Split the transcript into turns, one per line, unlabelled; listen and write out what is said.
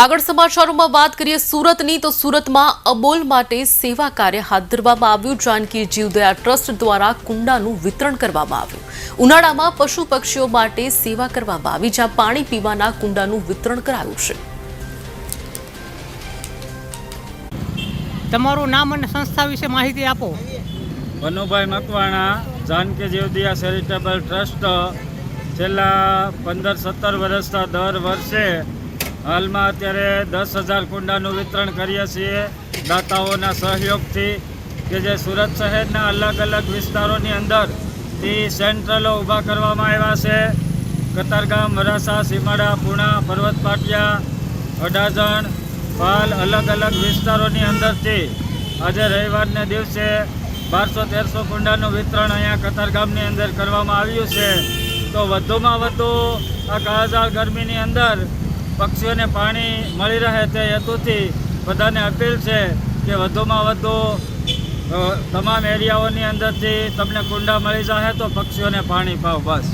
આગળ સમાચારોમાં વાત કરીએ સુરતની તો સુરતમાં અબોલ માટે સેવા કાર્ય હાથ ધરવામાં આવ્યું. જાનકી જીવદયા ટ્રસ્ટ દ્વારા કુંડાનું વિતરણ કરવામાં આવ્યું. ઉનાળામાં પશુ પક્ષીઓ માટે સેવા કરવામાં આવી જ્યાં પાણી પીવાના કુંડાનું વિતરણ કરાયું છે.
તમારું નામ અને સંસ્થા વિશે માહિતી આપો.
ભનુભાઈ મકવાણા જાનકી જીવદયા ચેરિટેબલ ટ્રસ્ટ. છેલ્લા પંદર સત્તર વર્ષથી દર વર્ષે હાલમાં અત્યારે દસ હજાર કુંડાનું વિતરણ કરીએ છીએ દાતાઓના સહયોગથી કે જે સુરત શહેરના અલગ અલગ વિસ્તારોની અંદરથી સેન્ટ્રલો ઊભા કરવામાં આવ્યા છે. કતારગામ વરાસા સીમાડા, પૂણા પર્વત પાટિયા અડાજણ, પાલ અલગ અલગ વિસ્તારોની અંદરથી આજે રવિવારને દિવસે બારસો તેરસો કુંડાનું વિતરણ અહીંયા કતારગામની અંદર કરવામાં આવ્યું છે. તો વધુમાં વધુ આ કાળઝાળ ગરમીની અંદર પક્ષીઓને પાણી મળી રહે તે હેતુથી બધાને અપીલ છે કે વધુમાં વધુ તમામ એરિયાઓની અંદરથી તમને કુંડા મળી જશે તો પક્ષીઓને પાણી પાવ, બસ.